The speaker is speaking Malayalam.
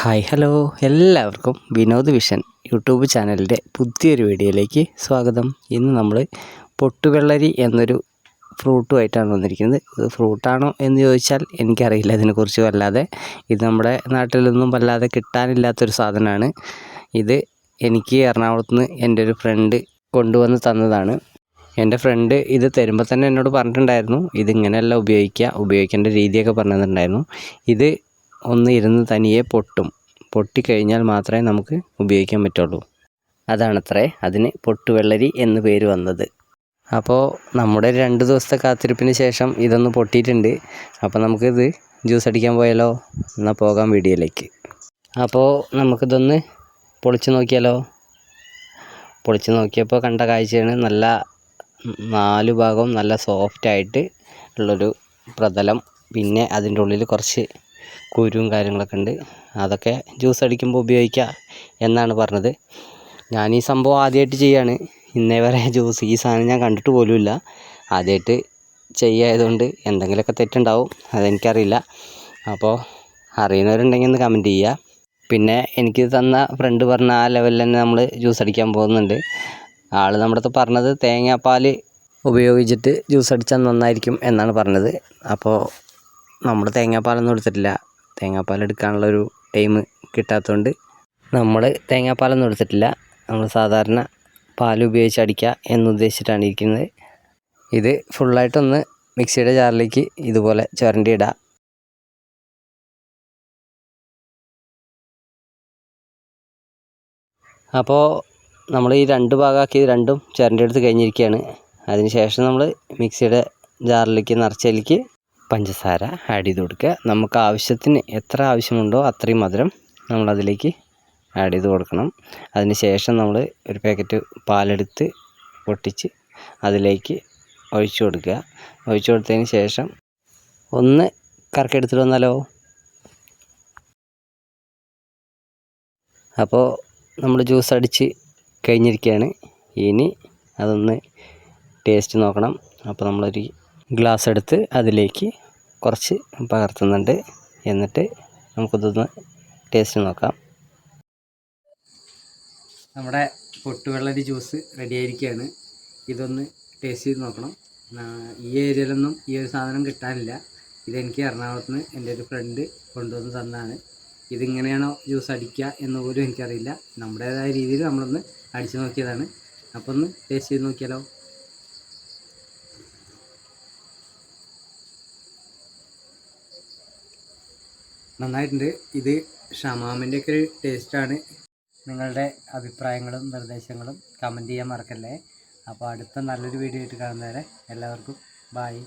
ഹായ് ഹലോ എല്ലാവർക്കും വിനോദ് വിഷൻ യൂട്യൂബ് ചാനലിന്റെ പുതിയൊരു വീഡിയോയിലേക്ക് സ്വാഗതം. ഇന്ന് നമ്മൾ പൊട്ടുവെള്ളരി എന്നൊരു ഫ്രൂട്ടുമായിട്ടാണ് വന്നിരിക്കുന്നത്. ഇത് ഫ്രൂട്ടാണോ എന്ന് ചോദിച്ചാൽ എനിക്കറിയില്ല ഇതിനെക്കുറിച്ച് വല്ലാതെ. ഇത് നമ്മുടെ നാട്ടിലൊന്നും വല്ലാതെ കിട്ടാനില്ലാത്തൊരു സാധനമാണ്. ഇത് എനിക്ക് എറണാകുളത്ത് നിന്ന് എന്റെ ഒരു ഫ്രണ്ട് കൊണ്ടുവന്ന് തന്നതാണ്. എന്റെ ഫ്രണ്ട് ഇത് തരുമ്പോൾ തന്നെ എന്നോട് പറഞ്ഞിട്ടുണ്ടായിരുന്നു. ഇതിങ്ങനെയല്ല ഉപയോഗിക്കുക ഉപയോഗിക്കേണ്ട രീതിയൊക്കെ പറഞ്ഞു തന്നിട്ടുണ്ടായിരുന്നു ഇത് ഒന്ന് ഇരുന്ന് തനിയെ പൊട്ടും. പൊട്ടിക്കഴിഞ്ഞാൽ മാത്രമേ നമുക്ക് ഉപയോഗിക്കാൻ പറ്റുള്ളൂ. അതാണത്രേ അതിന് പൊട്ടുവെള്ളരി എന്ന് പേര് വന്നത്. അപ്പോൾ നമ്മുടെ രണ്ട് ദിവസത്തെ കാത്തിരിപ്പിന് ശേഷം ഇതൊന്ന് പൊട്ടിയിട്ടുണ്ട്. അപ്പോൾ നമുക്കിത് ജ്യൂസ് അടിക്കാൻ പോയാലോ? എന്നാൽ പോകാം വീഡിയോയിലേക്ക്. അപ്പോൾ നമുക്കിതൊന്ന് പൊളിച്ച് നോക്കിയാലോ? പൊളിച്ച് നോക്കിയപ്പോൾ കണ്ട കാഴ്ചയാണ് നല്ല നാല് ഭാഗവും നല്ല സോഫ്റ്റായിട്ട് ഉള്ളൊരു പ്രതലം. പിന്നെ അതിന്റെ ഉള്ളിൽ കുറച്ച് കുരുവും കാര്യങ്ങളൊക്കെ ഉണ്ട്. അതൊക്കെ ജ്യൂസ് അടിക്കുമ്പോൾ ഉപയോഗിക്കുക എന്നാണ് പറഞ്ഞത്. ഞാൻ ഈ സംഭവം ആദ്യമായിട്ട് ചെയ്യാണ്. ഇന്നേ വരെ ജ്യൂസ് ഈ സാധനം ഞാൻ കണ്ടിട്ട് പോലുമില്ല ആദ്യമായിട്ട് ചെയ്യായതുകൊണ്ട് എന്തെങ്കിലുമൊക്കെ തെറ്റുണ്ടാവും അതെനിക്കറിയില്ല. അപ്പോൾ അറിയുന്നവരുണ്ടെങ്കിൽ ഒന്ന് കമന്റ് ചെയ്യുക. പിന്നെ എനിക്ക് തന്ന ഫ്രണ്ട് പറഞ്ഞ ആ ലെവലിൽ തന്നെ നമ്മൾ ജ്യൂസ് അടിക്കാൻ പോകുന്നുണ്ട്. ആൾ നമ്മുടെ അടുത്ത് പറഞ്ഞത് തേങ്ങാപ്പാൽ ഉപയോഗിച്ചിട്ട് ജ്യൂസ് അടിച്ചാൽ നന്നായിരിക്കും എന്നാണ് പറഞ്ഞത്. അപ്പോൾ നമ്മൾ തേങ്ങാപ്പാലൊന്നും എടുത്തിട്ടില്ല. തേങ്ങാപ്പാൽ എടുക്കാനുള്ളൊരു ടൈം കിട്ടാത്തതുകൊണ്ട് നമ്മൾ തേങ്ങാപ്പാലൊന്നും എടുത്തിട്ടില്ല. നമ്മൾ സാധാരണ പാൽ ഉപയോഗിച്ച് അടിക്കുക എന്നുദ്ദേശിച്ചിട്ടാണ് ഇരിക്കുന്നത്. ഇത് ഫുള്ളായിട്ടൊന്ന് മിക്സിയുടെ ജാറിലേക്ക് ഇതുപോലെ ചുരണ്ടി ഇടുക അപ്പോൾ നമ്മൾ ഈ രണ്ട് ഭാഗമാക്കി രണ്ടും ചുരണ്ടി എടുത്ത് കഴിഞ്ഞിരിക്കുകയാണ്. അതിന് ശേഷം നമ്മൾ മിക്സിയുടെ ജാറിലേക്ക് നിറച്ചതിലേക്ക് പഞ്ചസാര ആഡ് ചെയ്ത് കൊടുക്കുക. നമുക്ക് ആവശ്യത്തിന് എത്ര ആവശ്യമുണ്ടോ അത്രയും മധുരം നമ്മളതിലേക്ക് ആഡ് ചെയ്ത് കൊടുക്കണം. അതിന് ശേഷം നമ്മൾ ഒരു പാക്കറ്റ് പാലെടുത്ത് പൊട്ടിച്ച് അതിലേക്ക് ഒഴിച്ചു കൊടുക്കുക. ഒഴിച്ചു കൊടുത്തതിന് ശേഷം ഒന്ന് കറക്കെടുത്തിട്ട് വന്നാലോ? അപ്പോൾ നമ്മൾ ജ്യൂസ് അടിച്ച് കഴിഞ്ഞിരിക്കുകയാണ്. ഇനി അതൊന്ന് ടേസ്റ്റ് നോക്കണം. അപ്പോൾ നമ്മളൊരു ഗ്ലാസ് എടുത്ത് അതിലേക്ക് കുറച്ച് പകർത്തുന്നുണ്ട്. എന്നിട്ട് നമുക്കിതൊന്ന് ടേസ്റ്റ് നോക്കാം. നമ്മുടെ പൊട്ടുവെള്ളരി ജ്യൂസ് റെഡി ആയിരിക്കുകയാണ് ഇതൊന്ന് ടേസ്റ്റ് ചെയ്ത് നോക്കണം. ഈ ഏരിയയിലൊന്നും ഈ ഒരു സാധനം കിട്ടാനില്ല. ഇതെനിക്ക് എറണാകുളത്ത് നിന്ന് എന്റെ ഒരു ഫ്രണ്ട് കൊണ്ടുവന്ന് തന്നതാണ്. ഇതിങ്ങനെയാണോ ജ്യൂസ് അടിക്കുക എന്ന് പോലും എനിക്കറിയില്ല. നമ്മുടേതായ രീതിയിൽ നമ്മളൊന്ന് അടിച്ചു നോക്കിയതാണ്. അപ്പോൾ ഒന്ന് ടേസ്റ്റ് ചെയ്ത് നോക്കിയാലോ? നന്നായിട്ടുണ്ട്. ഇത് ഷമാമിന്റെ ഒക്കെ ഒരു ടേസ്റ്റാണ് നിങ്ങളുടെ അഭിപ്രായങ്ങളും നിർദ്ദേശങ്ങളും കമന്റ് ചെയ്യാൻ മറക്കല്ലേ. അപ്പോൾ അടുത്ത നല്ലൊരു വീഡിയോ ആയിട്ട് കാണുന്നവരെ എല്ലാവർക്കും ബായ്